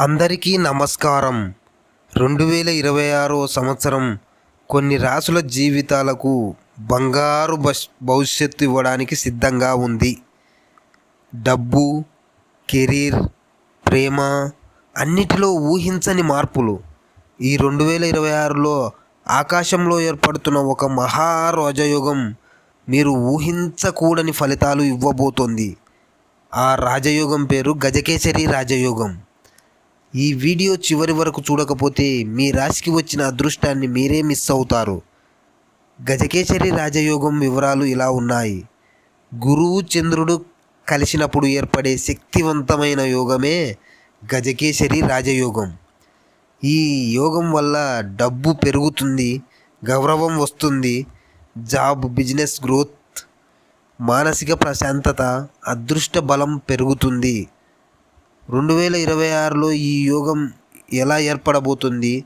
అందరికీ నమస్కారం. రెండు వేల ఇరవై ఆరో సంవత్సరం కొన్ని రాసుల జీవితాలకు బంగారు భష్ భవిష్యత్తు ఇవ్వడానికి సిద్ధంగా ఉంది. డబ్బు కెరీర్ ప్రేమ అన్నిటిలో ఊహించని మార్పులు. ఈ రెండు వేల ఇరవై ఆరులో ఆకాశంలో ఏర్పడుతున్న ఒక మహా రాజయోగం మీరు ఊహించకూడని ఫలితాలు ఇవ్వబోతోంది. ఆ రాజయోగం పేరు గజకేసరి రాజయోగం. ఈ వీడియో చివరి వరకు చూడకపోతే మీ రాశికి వచ్చిన అదృష్టాన్ని మీరే మిస్ అవుతారు. గజకేసరి రాజయోగం వివరాలు ఇలా ఉన్నాయి. గురువు చంద్రుడు కలిసినప్పుడు ఏర్పడే శక్తివంతమైన యోగమే గజకేసరి రాజయోగం. ఈ యోగం వల్ల డబ్బు పెరుగుతుంది గౌరవం వస్తుంది జాబ్ బిజినెస్ గ్రోత్ మానసిక ప్రశాంతత అదృష్ట బలం పెరుగుతుంది. రెండు వేల ఇరవై ఆరులో ఈ యోగం ఎలా ఏర్పడబోతుంది?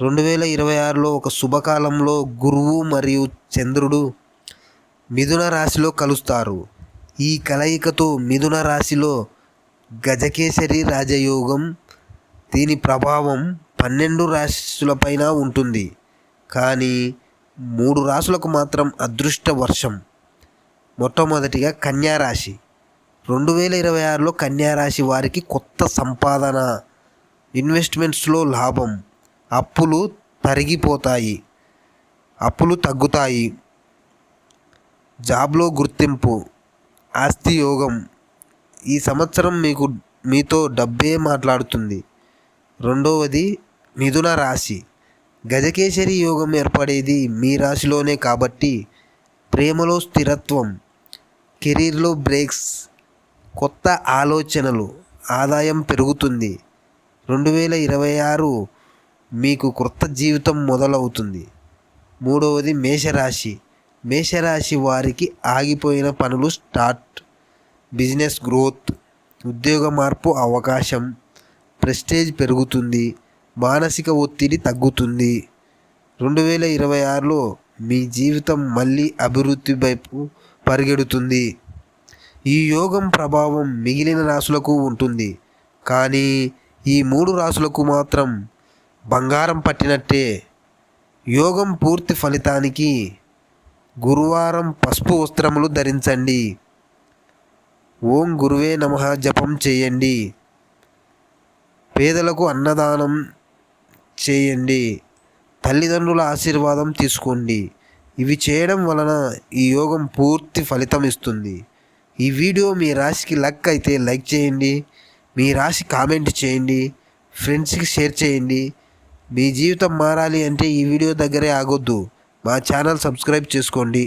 రెండు వేల ఇరవై ఆరులో ఒక శుభకాలంలో గురువు మరియు చంద్రుడు మిథున రాశిలో కలుస్తారు. ఈ కలయికతో మిథున రాశిలో గజకేసరి రాజయోగం దీని ప్రభావం పన్నెండు రాశులపైన ఉంటుంది. కానీ మూడు రాశులకు మాత్రం అదృష్ట వర్షం. మొట్టమొదటిగా కన్యా రాశి. రెండు వేల ఇరవై ఆరులో కన్యా రాశి వారికి కొత్త సంపాదన ఇన్వెస్ట్మెంట్స్లో లాభం అప్పులు తరిగిపోతాయి అప్పులు తగ్గుతాయి. జాబ్లో గుర్తింపు ఆస్తి యోగం. ఈ సంవత్సరం మీకు మీతో డబ్బే మాట్లాడుతుంది. రెండవది మిథున రాశి. గజకేసరి యోగం ఏర్పడేది మీ రాశిలోనే కాబట్టి ప్రేమలో స్థిరత్వం కెరీర్లో బ్రేక్స్ కొత్త ఆలోచనలు ఆదాయం పెరుగుతుంది. రెండు వేల ఇరవై ఆరు మీకు క్రొత్త జీవితం మొదలవుతుంది. మూడవది మేషరాశి. మేషరాశి వారికి ఆగిపోయిన పనులు స్టార్ట్. బిజినెస్ గ్రోత్ ఉద్యోగ మార్పు అవకాశం ప్రెస్టేజ్ పెరుగుతుంది మానసిక ఒత్తిడి తగ్గుతుంది. రెండు వేల ఇరవై ఆరులో మీ జీవితం మళ్ళీ అభివృద్ధి వైపు పరిగెడుతుంది. ఈ యోగం ప్రభావం మిగిలిన రాసులకు ఉంటుంది. కానీ ఈ మూడు రాసులకు మాత్రం బంగారం పట్టినట్టే. యోగం పూర్తి ఫలితానికి గురువారం పసుపు వస్త్రములు ధరించండి. ఓం గురువే నమః జపం చేయండి. పేదలకు అన్నదానం చేయండి. తల్లిదండ్రుల ఆశీర్వాదం తీసుకోండి. ఇవి చేయడం వలన ఈ యోగం పూర్తి ఫలితం ఇస్తుంది. ఈ వీడియో మీ రాశికి లక్ అయితే లైక్ చేయండి మీ రాశి కామెంట్ చేయండి ఫ్రెండ్స్కి షేర్ చేయండి. మీ జీవితం మారాలి అంటే ఈ వీడియో దగ్గరే ఆగొద్దు. మా ఛానల్ సబ్స్క్రైబ్ చేసుకోండి.